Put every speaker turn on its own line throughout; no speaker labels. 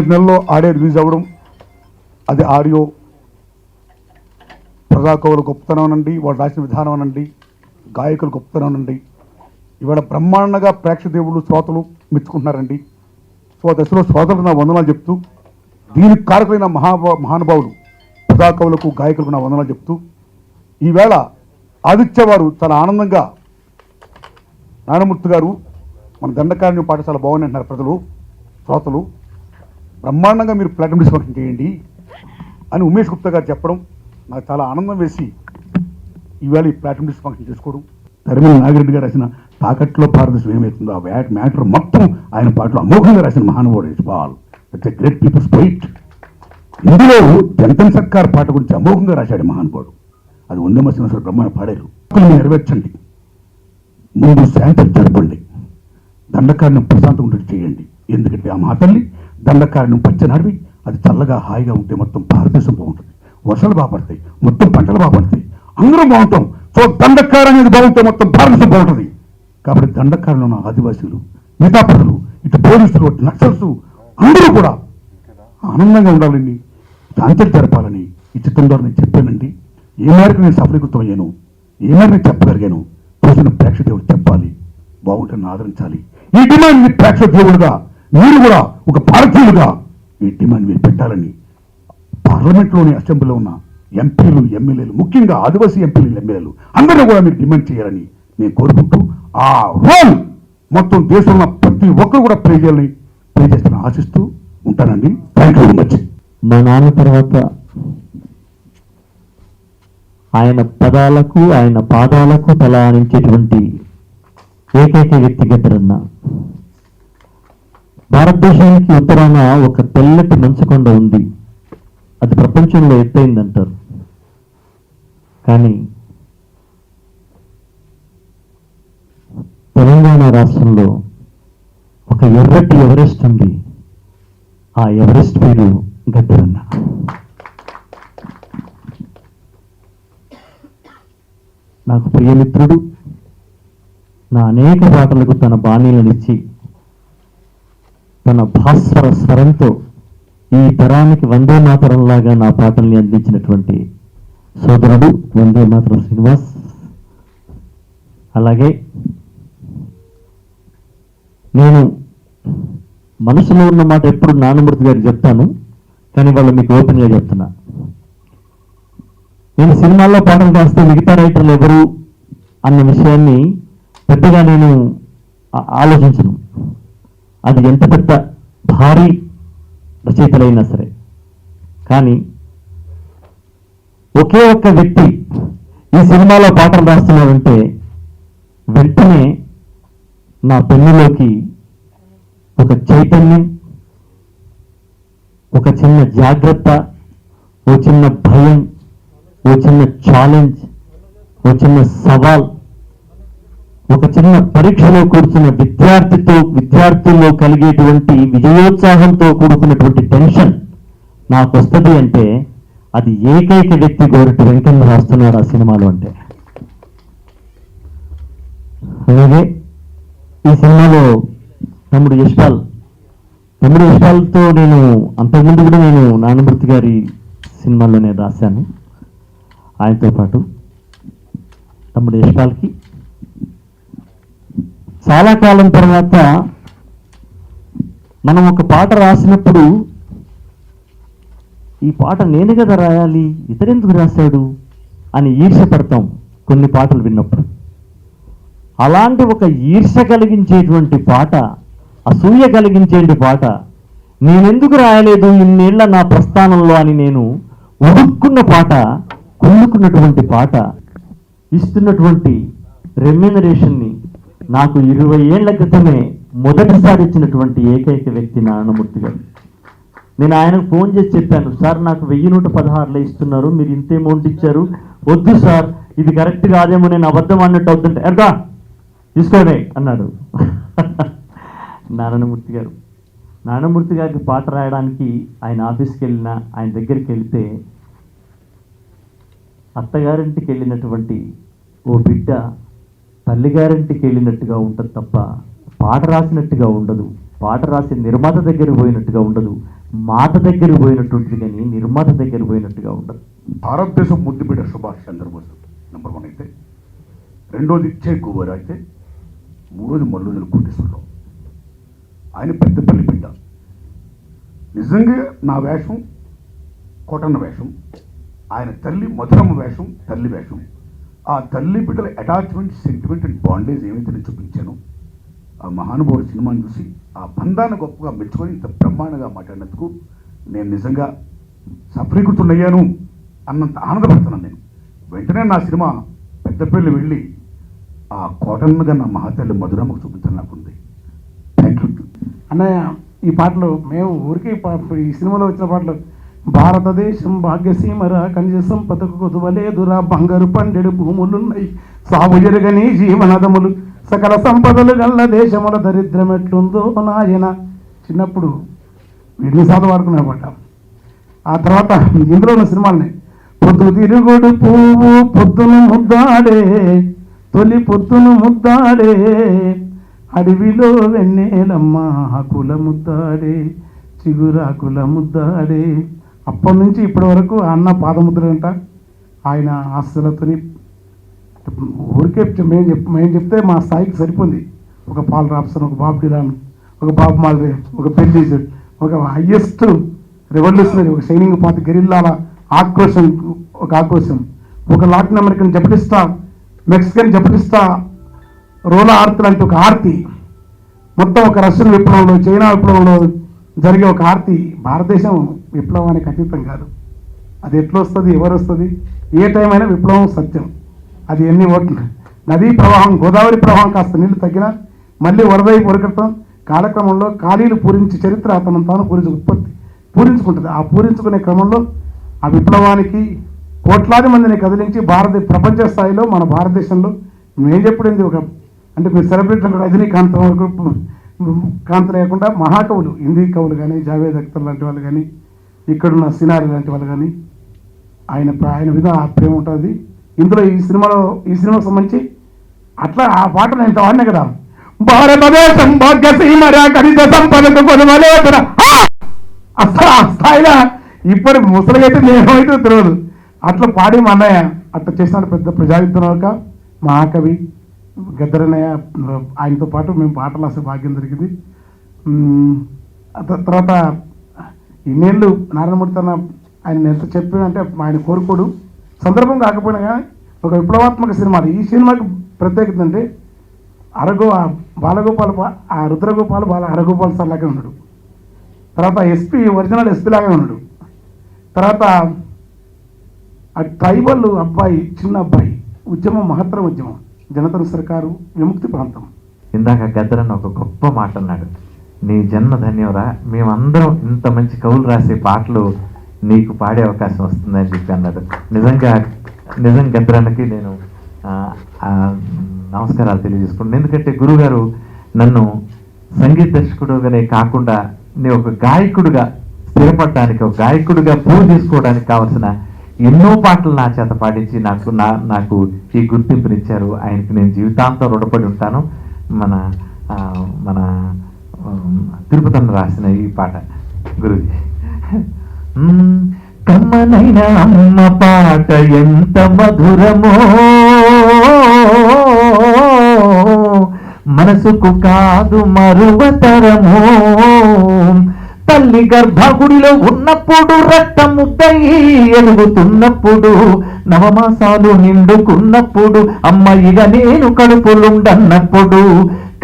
కిందటి నెలలో audio release అవ్వడం అది ఆడియో ప్రజాకవుల గొప్పతనం అనండి వాళ్ళు రాసిన విధానం అనండి గాయకులు గొప్పతనం అనండి ఇవాళ బ్రహ్మాండంగా ప్రేక్షదేవులు శ్రోతలు మెచ్చుకుంటున్నారండి. సో దశలో శ్రోతలకు నా వందనాలు చెప్తూ దీనికి కారకులైన మహా మహానుభావులు ప్రజాకవులకు గాయకులకు నా వందనాలు చెప్తూ ఈవేళ ఆదిత్య వారు చాలా ఆనందంగా నారాయణమూర్తి గారు మన దండకారణ్యం పాఠశాల బాగుంది అంటున్నారు ప్రజలు శ్రోతలు. బ్రహ్మాండంగా మీరు ప్లాటినం డిస్కషన్ చేయండి అని ఉమేష్ గుప్తా గారు చెప్పడం నాకు చాలా ఆనందం వేసి ఈవేళ ఈ ప్లాటినం డిస్క్ ఫంక్షన్ చేసుకోవడం. తరిమిల నాగిరెడ్డి గారు రాసిన తాకట్లో భారతదేశం ఏమవుతుందో ఆ వ్యాట్ మ్యాటర్ మొత్తం ఆయన పాటలు అమోఘంగా రాసిన మహానుభావుడు Yashpal it's a great people's poet ఇందులో జంతన్ సర్కార్ పాట గురించి అమోఘంగా రాశాడు మహానుభావుడు. అది ఉందే మసిన బ్రహ్మాండ పాడారు. నెరవేర్చండి. ముందు శాంతి జరపండి. దండకారణం ప్రశాంతం ఉండేది చేయండి. ఎందుకంటే ఆ మాతల్ని దండకారణం పచ్చనడివి అది చల్లగా హాయిగా ఉంటే మొత్తం భారతదేశం బాగుంటుంది వర్షాలు బాగుపడతాయి మొత్తం పంటలు బాగుపడతాయి అందరం బాగుంటాం. సో దండకారం అనేది బాగుంటే మొత్తం భారతదేశం బాగుంటుంది. కాబట్టి దండకారణం ఉన్న ఆదివాసీలు మిగతా ప్రజలు ఇటు పోలీసులు అటు నక్సల్స్ అందరూ కూడా ఆనందంగా ఉండాలండి శాంతిని జరపాలని ఈ చిత్రం ద్వారా నేను చెప్పానండి. ఏ మేరకు నేను సఫలీకృతం అయ్యాను ఏ మేరకు నేను చెప్పగలిగాను చూసిన ప్రేక్షకులు చెప్పాలి బాగుంటుంది ఆదరించాలి. ఈ డిమాండ్ మీ ప్రేక్షకులుగా మీరు కూడా ఒక భారతీయులుగా ఈ డిమాండ్ మీరు పెట్టాలని పార్లమెంట్లోని అసెంబ్లీలో ఉన్న ఎంపీలు ఎమ్మెల్యేలు ముఖ్యంగా ఆదివాసీ ఎంపీలు ఎమ్మెల్యేలు అందరూ కూడా మీరు డిమాండ్ చేయాలని నేను కోరుకుంటూ ఆ రోల్ మొత్తం దేశంలో ప్రతి ఒక్కరు కూడా ప్లే చేయాలని ప్లే చేస్తానని ఆశిస్తూ ఉంటానండి. థ్యాంక్ యూ వెరీ మచ్
మా నాన్న తర్వాత ఆయన పదాలకు ఆయన పాదాలకు తల ఏకైక వ్యక్తి గద్దరన్న భారతదేశానికి ఉత్తరాన ఒక తెల్లటి మంచుకొండ ఉంది. అది ప్రపంచంలో ఎత్తైందంటారు. కానీ తెలంగాణ రాష్ట్రంలో ఒక ఎర్రటి ఎవరెస్ట్ ఉంది. ఆ ఎవరెస్ట్ పేరు గద్దరన్న నాకు ప్రియమిత్రుడు నా అనేక పాటలకు తన బాణీలనిచ్చి తన భాస్వర స్వరంతో ఈ తరానికి వందే మాతరంలాగా నా పాటల్ని అందించినటువంటి సోదరుడు వందే మాతరం శ్రీనివాస్. అలాగే నేను మనసులో ఉన్న మాట ఎప్పుడు నానమూర్తి గారికి చెప్తాను కానీ వాళ్ళు మీకు ఓపెన్గా చెప్తున్నా. నేను సినిమాల్లో పాటలు రాస్తే మిగతా రైటర్లు ఎవరు అన్న విషయాన్ని పెద్దగా నేను ఆలోచించను. అది ఎంత పెద్ద భారీ రచయితలైనా సరే. కానీ ఒకే ఒక్క వ్యక్తి ఈ సినిమాలో పాటలు రాస్తున్నాడంటే వెంటనే నా పెన్నులోకి ఒక చైతన్యం ఒక చిన్న జాగ్రత్త ఓ చిన్న భయం ఓ చిన్న ఛాలెంజ్ ఓ చిన్న సవాల్ ఒక చిన్న పరీక్షలో కూర్చున్న విద్యార్థితో విద్యార్థుల్లో కలిగేటువంటి విజయోత్సాహంతో కూడుకున్నటువంటి టెన్షన్ నాకు వస్తుంది అంటే అది ఏకైక వ్యక్తి గోరటి వెంకన్న రాస్తున్నారు ఆ సినిమాలో అంటే. అలాగే ఈ సినిమాలో తమ్ముడు యశ్పాల్ తమ్ముడు యశ్పాల్తో నేను అంతకుముందు కూడా నేను నానమూర్తి గారి సినిమాలో నేను రాశాను. ఆయనతో పాటు తమ్ముడు యశ్పాల్కి చాలా కాలం తర్వాత మనం ఒక పాట రాసినప్పుడు ఈ పాట నేను కదా రాయాలి ఇతరెందుకు రాశాడు అని ఈర్షపడతాం కొన్ని పాటలు విన్నప్పుడు. అలాంటి ఒక ఈర్ష కలిగించేటువంటి పాట అసూయ కలిగించేటి పాట నేనెందుకు రాయలేదు ఇన్నేళ్ళ నా ప్రస్థానంలో అని నేను ఉడుక్కున్న పాట కుళ్ళుకున్నటువంటి పాట ఇస్తున్నటువంటి రెమ్యూనరేషన్ని నాకు ఇరవై ఏళ్ళ క్రితమే మొదటిసారి ఇచ్చినటువంటి ఏకైక వ్యక్తి నారాయణమూర్తి గారు. నేను ఆయనకు ఫోన్ చేసి చెప్పాను సార్ నాకు వెయ్యి నూట పదహారులో ఇస్తున్నారు మీరు ఇంత అమౌంట్ ఇచ్చారు. వద్దు సార్ ఇది కరెక్ట్ కాదేమో నేను అబద్ధం అన్నట్టు అవుతుంటే ఎర్గా తీసుకోండి అన్నాడు. నారాయణమూర్తి గారు. నారాయణమూర్తి గారికి పాట రాయడానికి ఆయన ఆఫీస్కి వెళ్ళిన ఆయన దగ్గరికి వెళ్తే అత్తగారింటికి వెళ్ళినటువంటి ఓ బిడ్డ తల్లిగారింటికి వెళ్ళినట్టుగా ఉంటుంది తప్ప పాట రాసినట్టుగా ఉండదు. పాట రాసి నిర్మాత దగ్గర పోయినట్టుగా ఉండదు.
మాట దగ్గర పోయినటువంటిది కానీ నిర్మాత దగ్గర పోయినట్టుగా ఉండదు.
భారతదేశం ముద్దుబిడ్డ సుభాష్ చంద్రబోస్ నెంబర్ వన్ అయితే. రెండోది ఇచ్చే కువర్ అయితే. మూడోది మల్లుదల కోటేశ్వరరావు. ఆయన పెద్దపల్లి బిడ్డ. నిజంగా నా వేషం కోటన్న వేషం ఆయన తల్లి మధురమ్మ వేషం తల్లి వేషం. ఆ తల్లి బిడ్డల అటాచ్మెంట్ సెంటిమెంట్ అండ్ బాండేజ్ ఏమైతే నేను చూపించాను? ఆ మహానుభావుడు సినిమాని చూసి ఆ బంధాన్ని గొప్పగా మెచ్చుకొని ఇంత బ్రహ్మాండంగా మాట్లాడినందుకు నేను నిజంగా సఫలీకృతుడయ్యాను అన్నంత ఆనందపడుతున్నాను నేను. వెంటనే నా సినిమా పెద్దపల్లి వెళ్ళి ఆ కోటన్నగా నా మహాతల్లి మధురమ్మకు చూపించాలని నాకుంది. థ్యాంక్ యూ
అన్నయ్య ఈ పాటలు మేము ఊరికే ఈ సినిమాలో వచ్చిన పాటలు భారతదేశం భాగ్యసీమరా ఖనిజ సంపదకు కొదువలేదురా బంగారు పండెడు భూములున్నాయి సాగు జరగని జీవనదములు సకల సంపదలు గల్ల దేశముల దరిద్రం ఎట్లుందో నాయన. చిన్నప్పుడు వీటిని చదవాడుకునే పాట ఆ తర్వాత ఇందులో ఉన్న సినిమాలని పొద్దు తిరుగుడు పువ్వు పొద్దును ముద్దాడే తొలి పొద్దును ముద్దాడే అడవిలో వెన్నెలమ్మ కుల ముద్దాడే చిగురాకుల ముద్దాడే అప్పటి నుంచి ఇప్పటి వరకు అన్న పాదముద్రంట ఆయన ఆస్తులతోని ఊరికే మేము చెప్ మేము చెప్తే మా స్థాయికి సరిపోయింది. ఒక పాల్ రాప్సన్ ఒక బాబు డిలాన్ ఒక బాబు మాల్వే ఒక పెళ్ళి ఒక హయ్యెస్ట్ రెవల్యూషనరీ ఒక షైనింగ్ పాత గెరిల్లాల ఆక్రోశం ఒక ఆక్రోశం. ఒక Latin American Zapatista Mexican Zapatista రోలా ఆర్తి లాంటి ఒక ఆర్తి. మొత్తం ఒక రష్యన్ విప్లవంలో చైనా విప్లవంలో జరిగే ఒక ఆర్తి భారతదేశం విప్లవానికి అతీతం కాదు. అది ఎట్లా వస్తుంది ఎవరు వస్తుంది ఏ టైం అయినా విప్లవం సత్యం. అది ఎన్ని ఓట్లు? నదీ ప్రవాహం గోదావరి ప్రవాహం కాస్త నీళ్ళు తగ్గినా మళ్ళీ వరదై పొరకటం కాలక్రమంలో ఖాళీలు పూరించి చరిత్ర తనను తాను పూరించి ఉత్పత్తి పూరించుకుంటుంది. ఆ పూరించుకునే క్రమంలో ఆ విప్లవానికి కోట్లాది మందిని కదిలించి భారత ప్రపంచ స్థాయిలో మన భారతదేశంలో నేను చెప్పుడేంది ఒక అంటే మీరు సెలబ్రిటీ రజనీకాంత్ వరకు కాంత్ లేకుండా మహాకవులు హిందీ కవులు కానీ జావేద్ అఖ్తర్ లాంటి వాళ్ళు కానీ ఇక్కడున్న సినారి లాంటి వాళ్ళు కానీ ఆయన ఆయన మీద ఆ ప్రేమ ఉంటుంది. ఇందులో ఈ సినిమాలో ఈ సినిమాకు సంబంధించి అట్లా ఆ పాట నేను వాడినా కదా. భారతదేశం భాగ్యసీమరా ఖనిజ సంపదకు కొనవలేదురా అసలు ఆ స్థాయిలో ఇప్పుడు ముసలిగైతే నేనైతే తెలియదు. అట్లా పాడి మా అన్నయ్య అట్లా చేసిన పెద్ద ప్రజాయుద్ధనక మహాకవి. గద్దరనయ్య ఆయనతో పాటు మేము పాటలు రాసే భాగ్యం దొరికింది. తర్వాత ఇన్నేళ్ళు నారాయణమూర్తి అన్న ఆయన ఎంత చెప్పినంటే ఆయన కోరుకోడు. సందర్భం కాకపోయినా కానీ ఒక విప్లవాత్మక సినిమా ఈ సినిమాకి ప్రత్యేకత అంటే అరగో బాలగోపాల్ ఆ రుద్రగోపాల్ బాల అరగోపాల్ సార్ లాగే ఉన్నాడు. తర్వాత ఎస్పీ ఒరిజినల్ ఎస్పీ లాగే ఉన్నాడు. తర్వాత ఆ ట్రైబల్ అబ్బాయి చిన్న అబ్బాయి ఉద్యమం మహత్తర ఉద్యమం. జనతన సర్కారు విముక్తి ప్రాంతం.
ఇందాక గద్దరన్న ఒక గొప్ప మాట అన్నాడు. నీ జన్మ ధన్యవరా మేమందరం ఇంత మంచి కవులు రాసే పాటలు నీకు పాడే అవకాశం వస్తుందని చెప్పి అన్నాడు. నిజంగా నిజం గద్దరన్నకి నేను నమస్కారాలు తెలియజేసుకుంటాను ఎందుకంటే గురుగారు నన్ను సంగీత దర్శకుడుగానే కాకుండా నేను ఒక గాయకుడుగా స్థిరపడడానికి ఒక గాయకుడిగా ప్రూవ్ చేసుకోవడానికి కావాల్సిన ఎన్నో పాటలు నా చేత పాడించి నాకు నా నాకు ఈ గుర్తింపునిచ్చారు. ఆయనకి నేను జీవితాంతం రుణపడి ఉంటాను. మన మన ఉమ్, రాసిన ఈ పాట గురుజీ. కమ్మనైన అమ్మ పాట ఎంత మధురమో. మనసుకు కాదు మరువతరమో తల్లి గర్భగుడిలో ఉన్నప్పుడు రక్తముద్దయి ఎలుగుతున్నప్పుడు నవమాసాలు నిండుకున్నప్పుడు అమ్మ ఇక నేను కడుపులుండన్నప్పుడు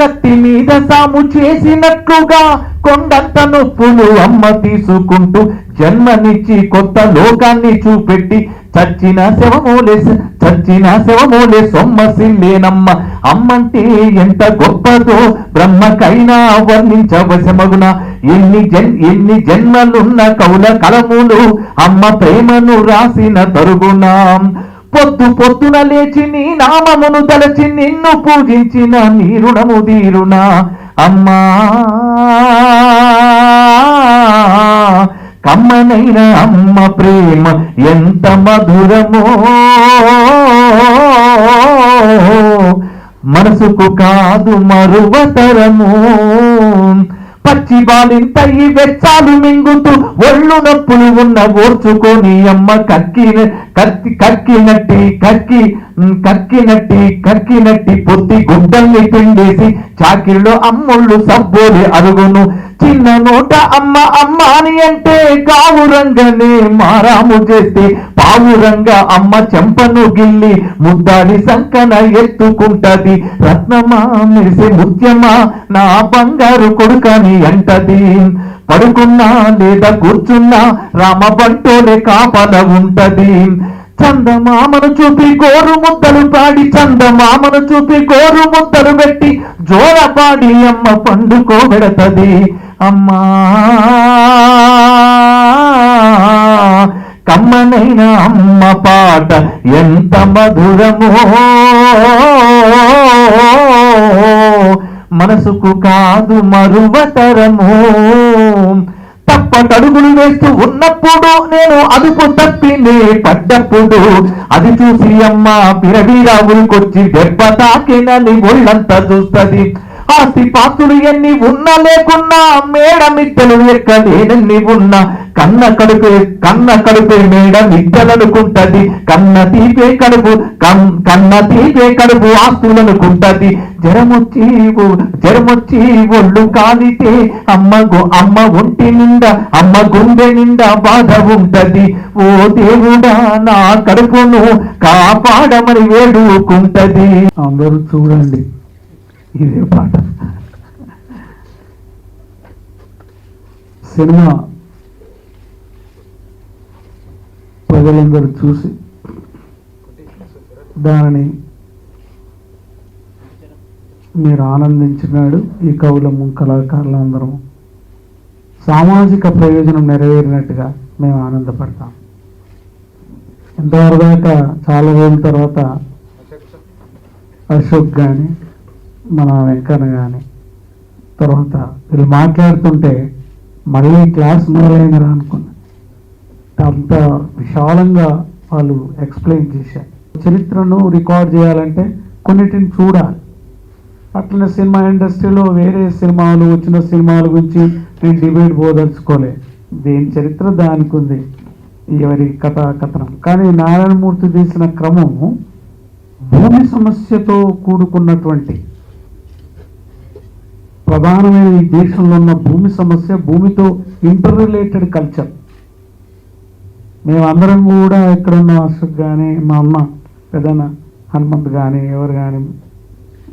కత్తి మీద సాము చేసినట్లుగా కొండంత నొప్పులు అమ్మ తీసుకుంటూ జన్మనిచ్చి కొత్త లోకాన్ని చూపెట్టి చచ్చిన శవమూలే చచ్చిన శవమూలే సొమ్మసిల్లేనమ్మ అమ్మంటే ఎంత గొప్పదో బ్రహ్మకైనా వర్ణించవశమగున ఎన్ని జన్ ఎన్ని జన్మలున్న కౌల కలములు అమ్మ ప్రేమను రాసిన తరుగునా పొద్దు పొద్దున లేచి నీ నామమును తలచి నిన్ను పూజించిన నీ రుణము తీరునా. అమ్మా! కమ్మనైన అమ్మ ప్రేమ ఎంత మధురమో. మనసుకు కాదు మరువతరము పచ్చి బాలింతయి వెచ్చాలు మింగుతూ ఒళ్ళు నొప్పులు ఉన్న ఓర్చుకొని అమ్మ కక్కిన కత్తి కక్కినట్టి కక్కి కక్కినట్టి కక్కినట్టి పొత్తి గుడ్డల్ని పిండేసి చాకిల్లో అమ్ముళ్ళు సబ్బోలి అడుగును చిన్న నోట అమ్మ అమ్మ అని అంటే కావురంగానే మారాము చేస్తే పావురంగా అమ్మ చెంపను గిల్లి ముద్దాడి సంకన ఎత్తుకుంటది. రత్నమా మెరిసే ముత్యమా నా బంగారు కొడుకని అంటది. పడుకున్నా లేదా కూర్చున్నా రామ బంటోలే కాపల ఉంటది. చందమామను చూపి గోరు ముద్దలు పాడి చందమామను చూపి గోరు ముద్దలు పెట్టి జోర పాడి అమ్మ పండుకోబెడతది అమ్మా! కమ్మనైన అమ్మ పాట ఎంత మధురమో! మనసుకు కాదు మరువతరమో! తప్పటడుగులు వేస్తూ ఉన్నప్పుడు నేను అదుపు తప్పింది పడ్డప్పుడు. అది చూసి అమ్మ పిరవీరా ఊరికొచ్చి దెబ్బ తాకినని ఒళ్ళంతా చూస్తది. ఆస్తి పాస్తులు ఎన్ని ఉన్నా లేకున్నా మేడ మిద్దెలు ఎక్కలేనన్ని ఉన్నా కన్న కడుపే కన్న కడుపే మేడ మిద్దెలనుకుంటది. కన్న తీపే కడుపు కన్- కన్న తీపే కడుపు ఆస్తులనుకుంటది. జరమొచ్చి ఓ- జరమొచ్చి ఒళ్ళు కాలితే అమ్మ గు- అమ్మ ఒంటి నిండా అమ్మ గుండె నిండా బాధ ఉంటది. ఓ దేవుడా నా కడుపును కాపాడమని వేడుకుంటది
అందరూ చూడండి. ఇదే పాట. సినిమా ప్రజలందరూ చూసి దానిని మీరు ఆనందించినాడు ఈ కవులము కళాకారులందరం సామాజిక ప్రయోజనం నెరవేరినట్టుగా మేము ఆనందపడతాం. ఇంతవరదాకా చాలా రోజుల తర్వాత అశోక్ కానీ మన వెంకన్న కానీ తర్వాత వీళ్ళు మాట్లాడుతుంటే మళ్ళీ క్లాస్ మొదలైందిరా అనుకున్నా. అంత విశాలంగా వాళ్ళు ఎక్స్ప్లెయిన్ చేశారు. చరిత్రను రికార్డ్ చేయాలంటే కొన్నిటిని చూడాలి. అట్లనే సినిమా ఇండస్ట్రీలో వేరే సినిమాలు వచ్చిన సినిమాల గురించి నేను డిబేట్ పోదలుచుకోలే దేని చరిత్ర దానికి ఉంది? ఎవరి కథ కథనం కానీ నారాయణమూర్తి తీసిన క్రమము భూమి సమస్యతో కూడుకున్నటువంటి ప్రధానమైన ఈ దేశంలో ఉన్న భూమి సమస్య భూమితో ఇంటర్ రిలేటెడ్ కల్చర్ మేమందరం కూడా ఎక్కడున్న అశోక్ కానీ మా అమ్మ ఏదైనా హనుమంత్ కానీ ఎవరు కానీ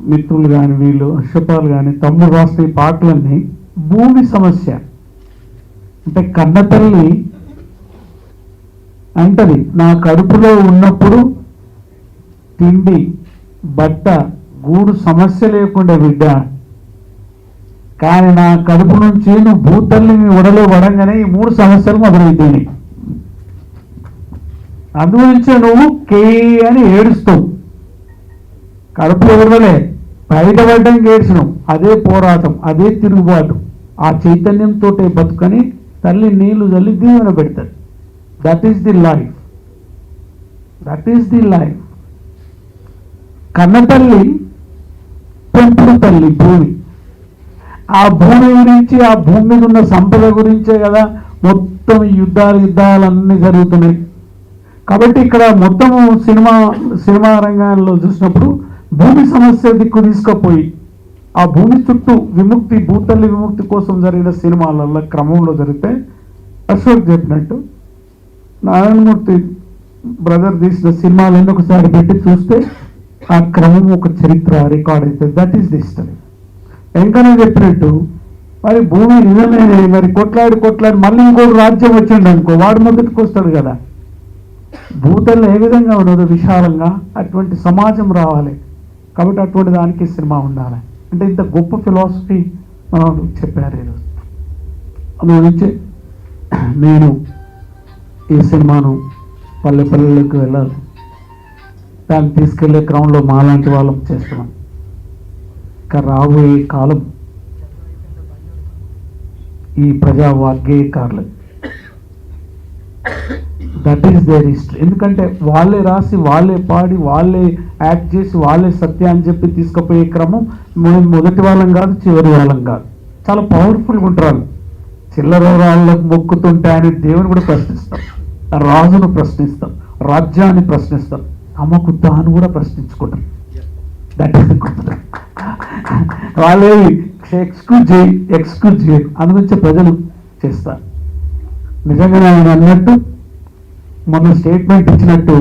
మిత్రులు కానీ వీళ్ళు అశోపాలు కానీ తమ్ముడు రాసిన ఈ పాటలన్నీ భూమి సమస్య. అంటే కన్నతల్లి అంటది నా కడుపులో ఉన్నప్పుడు తిండి బట్ట గూడు సమస్య లేకుండా బిడ్డ. కానీ నా కడుపు నుంచి నువ్వు భూతల్లిని ఉడలో పడంగానే ఈ మూడు సమస్యలు మొదలైపోయినాయి. అందుగురించి నువ్వు కే అని ఏడుస్తావు కడుపులో ఉడలే బయటపడడానికి ఏడ్చినావు. అదే పోరాటం అదే తిరుగుబాటు. ఆ చైతన్యంతో బతుకని తల్లి నీళ్ళు చల్లి దీవెన పెడతారు. That is the life that is the life కన్న తల్లి పెంపుడు తల్లి భూమి. ఆ భూమి గురించి ఆ భూమి మీద ఉన్న సంపద గురించే కదా మొత్తం యుద్ధాలు యుద్ధాలు అన్నీ జరుగుతున్నాయి. కాబట్టి ఇక్కడ మొత్తము సినిమా సినిమా రంగాల్లో చూసినప్పుడు భూమి సమస్య దిక్కు తీసుకుపోయి ఆ భూమి చుట్టూ విముక్తి భూతల్లి విముక్తి కోసం జరిగిన సినిమాలలో క్రమంలో జరిగితే అశోక్ చెప్పినట్టు నారాయణమూర్తి బ్రదర్ తీసిన సినిమాలన్నీ ఒకసారి పెట్టి చూస్తే ఆ క్రమం ఒక చరిత్ర రికార్డ్ అవుతుంది that is the history Venkanna చెప్పినట్టు మరి భూమి నిజమే మరి కొట్లాడి కొట్లాడి మళ్ళీ ఇంకోటి రాజ్యం వచ్చిండు అనుకో వాడు మొదటికి వస్తాడు కదా. భూతల్లో ఏ విధంగా ఉన్నదో విశాలంగా అటువంటి సమాజం రావాలి. కాబట్టి అటువంటి దానికి సినిమా ఉండాలి. అంటే ఇంత గొప్ప ఫిలాసఫీ మనం చెప్పారు ఈరోజు. అందు నేను ఈ సినిమాను పల్లె పల్లెలకు వెళ్ళాలి. దాన్ని తీసుకెళ్ళే క్రమంలో మాలాంటి వాళ్ళం చేస్తున్నాం. ఇంకా రాబోయే కాలం ఈ ప్రజా వాగ్గేయకారులు దట్ ఈస్ దేర్ హిస్టరీ ఎందుకంటే వాళ్ళే రాసి వాళ్ళే పాడి వాళ్ళే యాక్ట్ చేసి వాళ్ళే సత్య అని చెప్పి తీసుకుపోయే క్రమం మేము మొదటి వాళ్ళం కాదు చివరి వాళ్ళం కాదు. చాలా పవర్ఫుల్గా ఉంటారు చిల్లర వాళ్ళకు మొక్కుతుంటే ఆయన దేవుని కూడా ప్రశ్నిస్తాం. రాజును ప్రశ్నిస్తాం. రాజ్యాన్ని ప్రశ్నిస్తాం. తమకు తాను కూడా ప్రశ్నించుకుంటారు దట్ ఈస్ వాళ్ళే ఎక్స్క్యూజ్ చేయి. ఎక్స్క్యూజ్ చేయరు అందుగురించి ప్రజలు చేస్తారు. నిజంగానే ఆయన అన్నట్టు మొన్న స్టేట్మెంట్ ఇచ్చినట్టు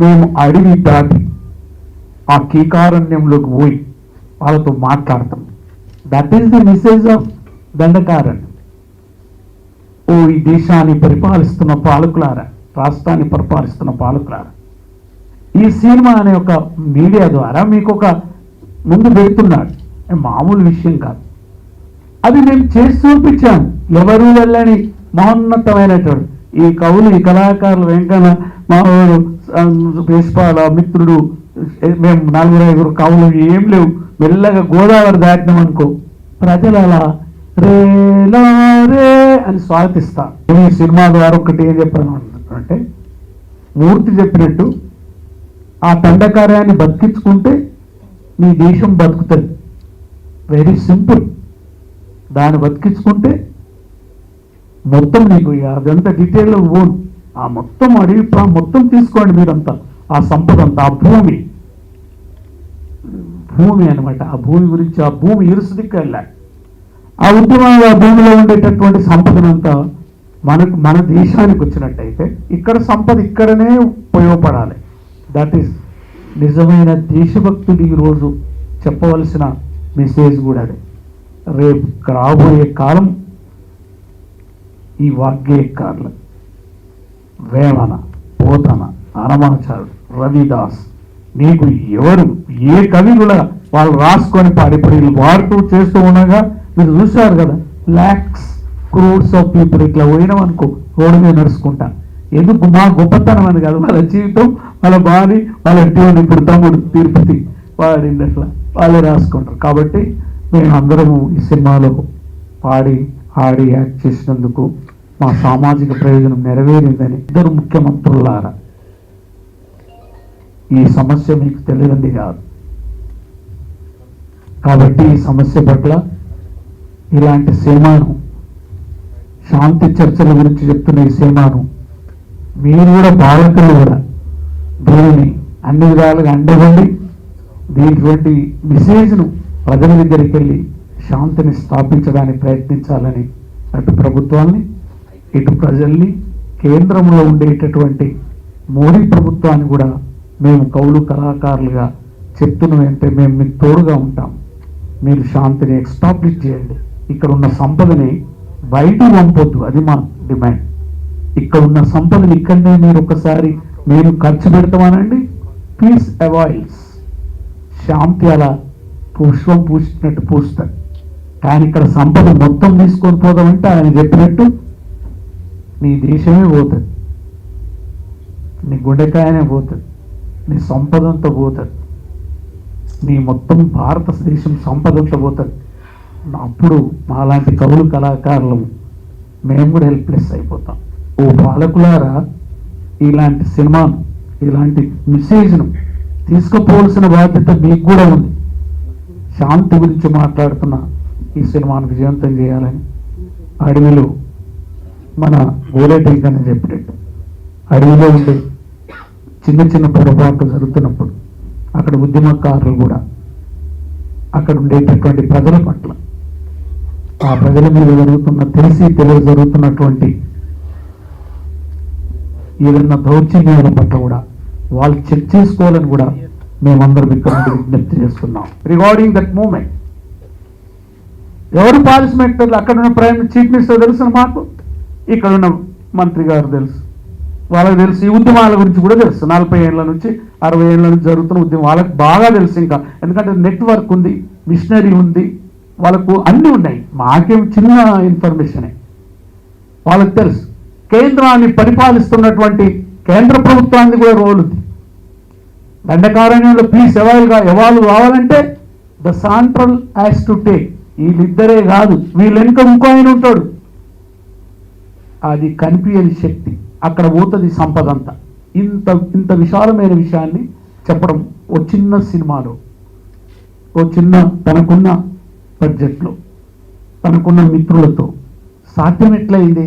మేము అడివి దాటి ఆ కీకారణ్యంలోకి పోయి వాళ్ళతో మాట్లాడతాం. That is the message of Dandakaranyam ఓ ఈ దేశాన్ని పరిపాలిస్తున్న పాలకులారా రాష్ట్రాన్ని పరిపాలిస్తున్న పాలకులారా ఈ సినిమా అనే ఒక మీడియా ద్వారా మీకు ఒక ముందు పెడుతున్నాడు. మామూలు విషయం కాదు. అది మేము చేసి చూపించాను. ఎవరు వెళ్ళని మహోన్నతమైనటువంటి ఈ కవులు ఈ కళాకారులు వెంకన్న మావాడు వేష్పాల మిత్రుడు మేము నలుగురు ఐదుగురు కవులు ఏం లేవు. మెల్లగా గోదావరి దాటినాం అనుకో. ప్రజలు అలా రే రే అని స్వాగతిస్తారు. ఈ సినిమా ద్వారా ఒకటి ఏం చెప్పాను అంటే మూర్తి చెప్పినట్టు ఆ దండకార్యాన్ని బతికించుకుంటే నీ దేశం బతుకుతుంది. వెరీ సింపుల్ దాన్ని బతికించుకుంటే మొత్తం నీకు అదంతా డీటెయిల్లో ఓన్ ఆ మొత్తం అడవి మొత్తం తీసుకోండి మీరంతా. ఆ సంపద అంతా ఆ భూమి. భూమి అనమాట ఆ భూమి గురించి ఆ భూమి ఇరుసుదిక్కు వెళ్ళాలి ఆ ఉద్యమంలో ఆ భూమిలో ఉండేటటువంటి సంపదనంతా మనకు మన దేశానికి వచ్చినట్టయితే ఇక్కడ సంపద ఇక్కడనే ఉపయోగపడాలి. దట్ ఈస్ నిజమైన దేశభక్తుడు ఈరోజు చెప్పవలసిన మెసేజ్ కూడా అదే. రేపు రాబోయే కాలం ఈ వాగ్గేయకారులు వేమన పోతన అనమాచారుడు రవిదాస్ నీకు ఎవరు ఏ కవి కూడా వాళ్ళు రాసుకొని పాడిపోయి వాడుతూ చేస్తూ ఉండగా మీరు చూశారు కదా లాక్స్ క్రోడ్స్ ఆఫ్ పీపుల్ ఇట్లా పోయినాం అనుకో రోడ్డు మీద నడుచుకుంటా. ఎందుకు మా గొప్పతనం అని కాదు వాళ్ళ జీవితం వాళ్ళ బాధి వాళ్ళ టీవీ ఇప్పుడు తమ్ముడు తిరుపతి వాడి అట్లా వాళ్ళే రాసుకుంటారు. కాబట్టి మేము అందరము ఈ సినిమాలో పాడి ఆడి యాక్ట్ చేసినందుకు మా సామాజిక ప్రయోజనం నెరవేరిందని ఇద్దరు ముఖ్యమంత్రులారా. ఈ సమస్య మీకు తెలియంది కాదు. కాబట్టి ఈ సమస్య పట్ల ఇలాంటి సినిమాను శాంతి చర్చల గురించి చెప్తున్న ఈ సినిమాను మీరు కూడా బాలకులు కూడా దీనిని అన్ని విధాలుగా అండగండి. దీనిటువంటి మెసేజ్ను ప్రజల దగ్గరికి వెళ్ళి శాంతిని స్థాపించడానికి ప్రయత్నించాలని అటు ప్రభుత్వాన్ని ఇటు ప్రజల్ని కేంద్రంలో ఉండేటటువంటి మోడీ ప్రభుత్వాన్ని కూడా మేము కౌలు కళాకారులుగా చెప్తున్నామంటే మేము మీకు తోడుగా ఉంటాం. మీరు శాంతిని ఎక్స్టాబ్లిష్ చేయండి. ఇక్కడ ఉన్న సంపదని బయట పంపొద్దు అది మా డిమాండ్. ఇక్కడ ఉన్న సంపదని ఇక్కడనే మీరు ఒకసారి నేను ఖర్చు పెడతామనండి. పీస్ అవాయిల్స్ శాంతి అలా పుష్పం పూసినట్టు పూస్తారు కానీ ఇక్కడ సంపద మొత్తం తీసుకొని పోదామంటే ఆయన చెప్పినట్టు నీ దేశమే పోతుంది. నీ గుండెకాయనే పోతుంది. నీ సంపదంతా పోతుంది. నీ మొత్తం భారతదేశం సంపదంతా పోతుంది. అప్పుడు మాలాంటి కవులు కళాకారులు మేము కూడా హెల్ప్లెస్ అయిపోతాం. ఓ పాలకులారా ఇలాంటి సినిమాను ఇలాంటి మెసేజ్ను తీసుకుపోవలసిన బాధ్యత మీకు కూడా ఉంది. శాంతి గురించి మాట్లాడుతున్న ఈ సినిమాను విజయవంతం చేయాలని అడవిలో మన గోలేటెంకని చెప్పినట్టు. అడవిలో ఉండే చిన్న చిన్న పొరపాట్లు జరుగుతున్నప్పుడు అక్కడ ఉద్యమకారులు కూడా అక్కడ ఉండేటటువంటి ప్రజల పట్ల ఆ ప్రజల మీద జరుగుతున్న తెలిసి తెలియ జరుగుతున్నటువంటి ఏదన్నా దౌర్జన్యాల పట్ల కూడా వాళ్ళు చెక్ చేసుకోవాలని కూడా మేమందరం ఇక్కడ విజ్ఞప్తి చేస్తున్నాం. రిగార్డింగ్ దట్ మూమెంట్ ఎవరు పాలసీ మేకర్లు అక్కడ ఉన్న ప్రైమ్ చీఫ్ మినిస్టర్ తెలుసు మాకు? ఇక్కడ ఉన్న మంత్రి గారు తెలుసు. వాళ్ళకి తెలుసు ఈ ఉద్యమాల గురించి కూడా తెలుసు. నలభై ఏళ్ళ నుంచి అరవై ఏళ్ళ నుంచి జరుగుతున్న ఉద్యమం వాళ్ళకి బాగా తెలుసు ఇంకా. ఎందుకంటే నెట్వర్క్ ఉంది మిషనరీ ఉంది వాళ్ళకు అన్నీ ఉన్నాయి. మాకేం చిన్న ఇన్ఫర్మేషనే. వాళ్ళకి తెలుసు. కేంద్రాన్ని పరిపాలిస్తున్నటువంటి కేంద్ర ప్రభుత్వానికి కూడా రోల్ ఉంది. దండకారణ్యంలో పీస్ ఎవాల్గా ఎవాల్వ్ కావాలంటే the central has to take వీళ్ళిద్దరే కాదు వీళ్ళ వెనుక ఇంకో ఆయన ఉంటాడు. అది కనిపించని శక్తి. అక్కడ పోతుంది సంపద అంతా. ఇంత ఇంత విశాలమైన విషయాన్ని చెప్పడం ఓ చిన్న సినిమాలో ఓ చిన్న తనకున్న బడ్జెట్లో తనకున్న మిత్రులతో సాధ్యం ఎట్లయింది